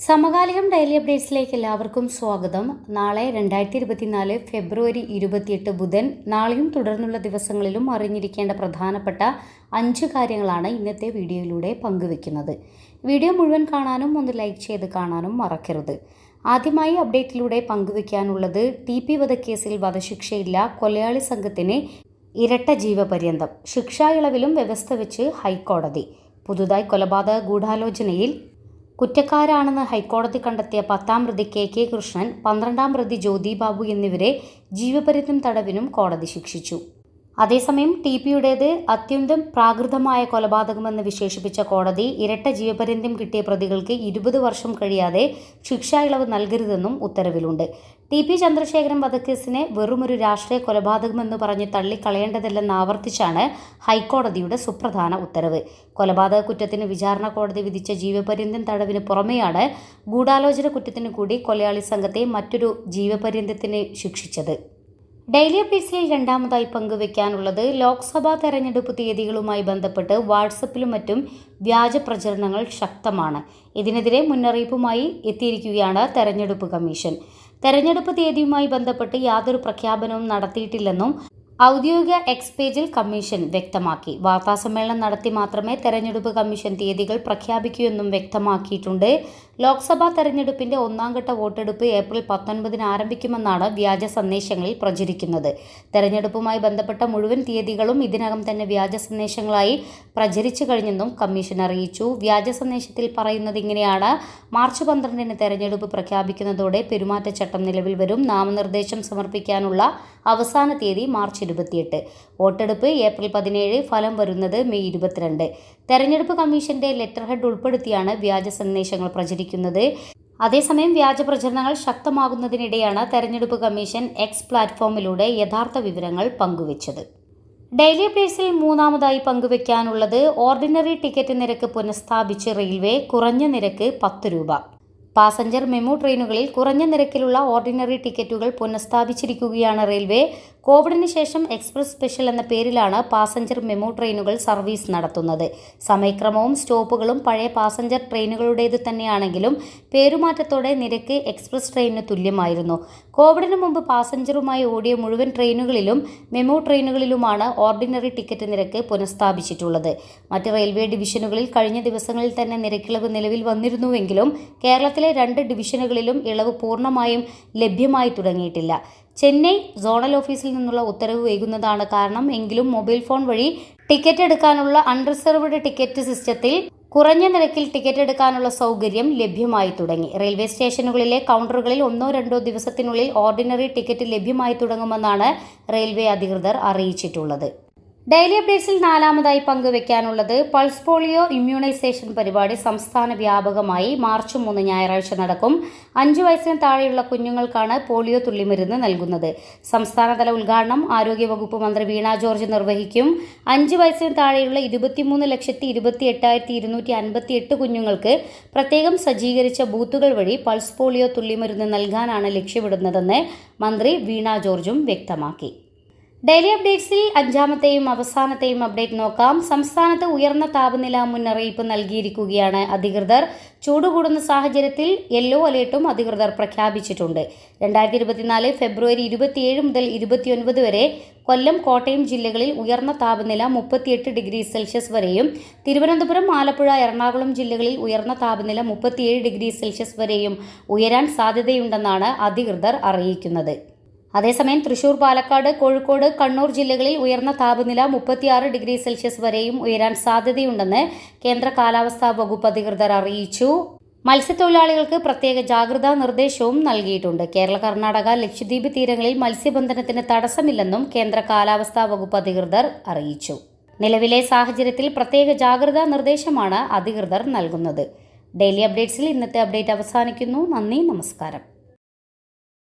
സമകാലികം ഡെയിലി അപ്ഡേറ്റ്സിലേക്ക് എല്ലാവർക്കും സ്വാഗതം. നാളെ രണ്ടായിരത്തി ഇരുപത്തിനാല് ഫെബ്രുവരി ഇരുപത്തിയെട്ട് ബുധൻ നാളെയും തുടർന്നുള്ള ദിവസങ്ങളിലും അറിഞ്ഞിരിക്കേണ്ട പ്രധാനപ്പെട്ട അഞ്ച് കാര്യങ്ങളാണ് ഇന്നത്തെ വീഡിയോയിലൂടെ പങ്കുവെക്കുന്നത്. വീഡിയോ മുഴുവൻ കാണാനും ഒന്ന് ലൈക്ക് ചെയ്ത് കാണാനും മറക്കരുത്. ആദ്യമായി അപ്ഡേറ്റിലൂടെ പങ്കുവെക്കാനുള്ളത് ടി പി വധക്കേസിൽ വധശിക്ഷയില്ല കൊലയാളി സംഘത്തിന് ഇരട്ട ജീവപര്യന്തം. ശിക്ഷാ ഇളവിലും വ്യവസ്ഥ വെച്ച് ഹൈക്കോടതി. പുതുതായി കൊലപാതക ഗൂഢാലോചനയിൽ കുറ്റക്കാരാണെന്ന് ഹൈക്കോടതി കണ്ടെത്തിയ പത്താം പ്രതി കെ കെ കൃഷ്ണൻ പന്ത്രണ്ടാം പ്രതി ജ്യോതി ബാബു എന്നിവരെ ജീവപര്യന്തം തടവിനും കോടതി ശിക്ഷിച്ചു. അതേസമയം ടി പിയുടേത് അത്യന്തം പ്രാകൃതമായ കൊലപാതകമെന്ന് വിശേഷിപ്പിച്ച കോടതി ഇരട്ട ജീവപര്യന്തം കിട്ടിയ പ്രതികൾക്ക് ഇരുപത് വർഷം കഴിയാതെ ശിക്ഷാ ഇളവ് നൽകരുതെന്നും ഉത്തരവിലുണ്ട്. ടി പി ചന്ദ്രശേഖരൻ വധക്കേസിനെ വെറുമൊരു രാഷ്ട്രീയ കൊലപാതകമെന്ന് പറഞ്ഞ് തള്ളിക്കളയേണ്ടതില്ലെന്ന് ആവർത്തിച്ചാണ് ഹൈക്കോടതിയുടെ സുപ്രധാന ഉത്തരവ്. കൊലപാതക കുറ്റത്തിന് വിചാരണ കോടതി വിധിച്ച ജീവപര്യന്തം തടവിന് പുറമെയാണ് ഗൂഢാലോചന കുറ്റത്തിന് കൂടി കൊലയാളി സംഘത്തെ മറ്റൊരു ജീവപര്യന്തത്തിന് ശിക്ഷിച്ചത്. ഡെയിലി അപ്ഡേറ്റ്സിൽ രണ്ടാമതായി പങ്കുവെക്കാനുള്ളത് ലോക്സഭാ തെരഞ്ഞെടുപ്പ് തീയതികളുമായി ബന്ധപ്പെട്ട് വാട്സപ്പിലും മറ്റും വ്യാജ പ്രചരണങ്ങൾ ശക്തമാണ്. ഇതിനെതിരെ മുന്നറിയിപ്പുമായി എത്തിയിരിക്കുകയാണ് തെരഞ്ഞെടുപ്പ് കമ്മീഷൻ. തെരഞ്ഞെടുപ്പ് തീയതിയുമായി ബന്ധപ്പെട്ട് യാതൊരു പ്രഖ്യാപനവും നടത്തിയിട്ടില്ലെന്നും ഔദ്യോഗിക എക്സ് പേജിൽ കമ്മീഷൻ വ്യക്തമാക്കി. വാർത്താസമ്മേളനം നടത്തി മാത്രമേ തെരഞ്ഞെടുപ്പ് കമ്മീഷൻ തീയതികൾ പ്രഖ്യാപിക്കൂ എന്നും വ്യക്തമാക്കിയിട്ടുണ്ട്. ലോക്സഭാ തെരഞ്ഞെടുപ്പിന്റെ ഒന്നാം ഘട്ട വോട്ടെടുപ്പ് ഏപ്രിൽ പത്തൊൻപതിന് ആരംഭിക്കുമെന്നാണ് വ്യാജ സന്ദേശങ്ങളിൽ പ്രചരിക്കുന്നത്. തെരഞ്ഞെടുപ്പുമായി ബന്ധപ്പെട്ട മുഴുവൻ തീയതികളും ഇതിനകം തന്നെ വ്യാജ സന്ദേശങ്ങളായി പ്രചരിച്ചു കഴിഞ്ഞെന്നും കമ്മീഷൻ അറിയിച്ചു. വ്യാജ സന്ദേശത്തിൽ പറയുന്നത് ഇങ്ങനെയാണ്. മാർച്ച് പന്ത്രണ്ടിന് തെരഞ്ഞെടുപ്പ് പ്രഖ്യാപിക്കുന്നതോടെ പെരുമാറ്റച്ചട്ടം നിലവിൽ വരും. നാമനിർദ്ദേശം സമർപ്പിക്കാനുള്ള അവസാന തീയതി മാർച്ച് ഇരുപത്തിയെട്ട്. വോട്ടെടുപ്പ് ഏപ്രിൽ പതിനേഴ് ഫലം വരുന്നത് മെയ് ഇരുപത്തിരണ്ട്. തെരഞ്ഞെടുപ്പ് കമ്മീഷന്റെ ലെറ്റർ ഹെഡ് ഉൾപ്പെടുത്തിയാണ് വ്യാജ സന്ദേശങ്ങൾ പ്രചരിക്കുന്നത്. അതേസമയം വ്യാജ പ്രചരണങ്ങൾ ശക്തമാകുന്നതിനിടെയാണ് തെരഞ്ഞെടുപ്പ് കമ്മീഷൻ എക്സ് പ്ലാറ്റ്ഫോമിലൂടെ യഥാർത്ഥ വിവരങ്ങൾ പങ്കുവച്ചത്. ഡെയിലി അപ്ഡേറ്റ്സിൽ മൂന്നാമതായി പങ്കുവെക്കാനുള്ളത് ഓർഡിനറി ടിക്കറ്റ് നിരക്ക് പുനഃസ്ഥാപിച്ച് റെയിൽവേ കുറഞ്ഞ നിരക്ക് പത്ത് രൂപ. പാസഞ്ചർ മെമു ട്രെയിനുകളിൽ കുറഞ്ഞ നിരക്കിലുള്ള ഓർഡിനറി ടിക്കറ്റുകൾ പുനഃസ്ഥാപിച്ചിരിക്കുകയാണ് റെയിൽവേ. കോവിഡിന് ശേഷം എക്സ്പ്രസ് സ്പെഷ്യൽ എന്ന പേരിലാണ് പാസഞ്ചർ മെമു ട്രെയിനുകൾ സർവീസ് നടത്തുന്നത്. സമയക്രമവും സ്റ്റോപ്പുകളും പഴയ പാസഞ്ചർ ട്രെയിനുകളുടേത് തന്നെയാണെങ്കിലും പേരുമാറ്റത്തോടെ നിരക്ക് എക്സ്പ്രസ് ട്രെയിനിന് തുല്യമായിരുന്നു. കോവിഡിന് മുമ്പ് പാസഞ്ചറുമായി ഓടിയ മുഴുവൻ ട്രെയിനുകളിലും മെമു ട്രെയിനുകളിലുമാണ് ഓർഡിനറി ടിക്കറ്റ് നിരക്ക് പുനഃസ്ഥാപിച്ചിട്ടുള്ളത്. മറ്റ് റെയിൽവേ ഡിവിഷനുകളിൽ കഴിഞ്ഞ ദിവസങ്ങളിൽ തന്നെ നിരക്കിളവ് നിലവിൽ വന്നിരുന്നുവെങ്കിലും കേരളത്തിലെ രണ്ട് ഡിവിഷനുകളിലും ഇളവ് പൂർണമായും ലഭ്യമായി തുടങ്ങിയിട്ടില്ല. ചെന്നൈ സോണൽ ഓഫീസിൽ നിന്നുള്ള ഉത്തരവ് വൈകുന്നതാണ് കാരണം എങ്കിലും മൊബൈൽ ഫോൺ വഴി ടിക്കറ്റ് എടുക്കാനുള്ള അൺറിസർവ്ഡ് ടിക്കറ്റ് സിസ്റ്റത്തിൽ കുറഞ്ഞ നിരക്കിൽ ടിക്കറ്റ് എടുക്കാനുള്ള സൗകര്യം ലഭ്യമായി തുടങ്ങി. റെയിൽവേ സ്റ്റേഷനുകളിലെ കൗണ്ടറുകളിൽ ഒന്നോ രണ്ടോ ദിവസത്തിനുള്ളിൽ ഓർഡിനറി ടിക്കറ്റ് ലഭ്യമായി തുടങ്ങുമെന്നാണ് റെയിൽവേ അധികൃതർ അറിയിച്ചിട്ടുള്ളത്. ഡെയിലി അപ്ഡേറ്റ്സിൽ നാലാമതായി പങ്കുവെക്കാനുള്ളത് പൾസ് പോളിയോ ഇമ്മ്യൂണൈസേഷൻ പരിപാടി സംസ്ഥാന വ്യാപകമായി മാർച്ച് മൂന്ന് ഞായറാഴ്ച നടക്കും. അഞ്ചു വയസ്സിന് താഴെയുള്ള കുഞ്ഞുങ്ങൾക്കാണ് പോളിയോ തുള്ളിമരുന്ന് നൽകുന്നത്. സംസ്ഥാനതല ഉദ്ഘാടനം ആരോഗ്യവകുപ്പ് മന്ത്രി വീണ ജോർജ് നിർവഹിക്കും. അഞ്ചു വയസ്സിന് താഴെയുള്ള ഇരുപത്തിമൂന്ന് ലക്ഷത്തി ഇരുപത്തി എട്ടായിരത്തി ഇരുന്നൂറ്റി അൻപത്തി എട്ട് കുഞ്ഞുങ്ങൾക്ക് പ്രത്യേകം സജ്ജീകരിച്ച ബൂത്തുകൾ വഴി പൾസ് പോളിയോ തുള്ളിമരുന്ന് നൽകാനാണ് ലക്ഷ്യമിടുന്നതെന്ന് മന്ത്രി വീണ ജോർജും വ്യക്തമാക്കി. ഡെയിലി അപ്ഡേറ്റ്സിൽ അഞ്ചാമത്തെയും അവസാനത്തെയും അപ്ഡേറ്റ് നോക്കാം. സംസ്ഥാനത്ത് ഉയർന്ന താപനില മുന്നറിയിപ്പ് നൽകിയിരിക്കുകയാണ് അധികൃതർ. ചൂട് കൂടുന്ന സാഹചര്യത്തിൽ യെല്ലോ അലേർട്ടും അധികൃതർ പ്രഖ്യാപിച്ചിട്ടുണ്ട്. രണ്ടായിരത്തി ഇരുപത്തിനാല് ഫെബ്രുവരി ഇരുപത്തിയേഴ് മുതൽ ഇരുപത്തിയൊൻപത് വരെ കൊല്ലം കോട്ടയം ജില്ലകളിൽ ഉയർന്ന താപനില മുപ്പത്തിയെട്ട് ഡിഗ്രി സെൽഷ്യസ് വരെയും തിരുവനന്തപുരം ആലപ്പുഴ എറണാകുളം ജില്ലകളിൽ ഉയർന്ന താപനില മുപ്പത്തിയേഴ് ഡിഗ്രി സെൽഷ്യസ് വരെയും ഉയരാൻ സാധ്യതയുണ്ടെന്നാണ് അധികൃതർ അറിയിക്കുന്നത്. അതേസമയം തൃശൂർ പാലക്കാട് കോഴിക്കോട് കണ്ണൂർ ജില്ലകളിൽ ഉയർന്ന താപനില മുപ്പത്തിയാറ് ഡിഗ്രി സെൽഷ്യസ് വരെയും ഉയരാൻ സാധ്യതയുണ്ടെന്ന് കേന്ദ്ര കാലാവസ്ഥാ വകുപ്പ് അധികൃതർ അറിയിച്ചു. മത്സ്യത്തൊഴിലാളികൾക്ക് പ്രത്യേക ജാഗ്രതാ നിർദ്ദേശവും നൽകിയിട്ടുണ്ട്. കേരള കർണാടക ലക്ഷദ്വീപ് തീരങ്ങളിൽ മത്സ്യബന്ധനത്തിന് തടസ്സമില്ലെന്നും കേന്ദ്ര കാലാവസ്ഥാ വകുപ്പ് അധികൃതർ അറിയിച്ചു. നിലവിലെ സാഹചര്യത്തിൽ പ്രത്യേക ജാഗ്രതാ നിർദ്ദേശമാണ് അധികൃതർ നൽകുന്നത്. ഡെയിലി അപ്ഡേറ്റ്സിൽ ഇന്നത്തെ അപ്ഡേറ്റ് അവസാനിക്കുന്നു. നന്ദി നമസ്കാരം.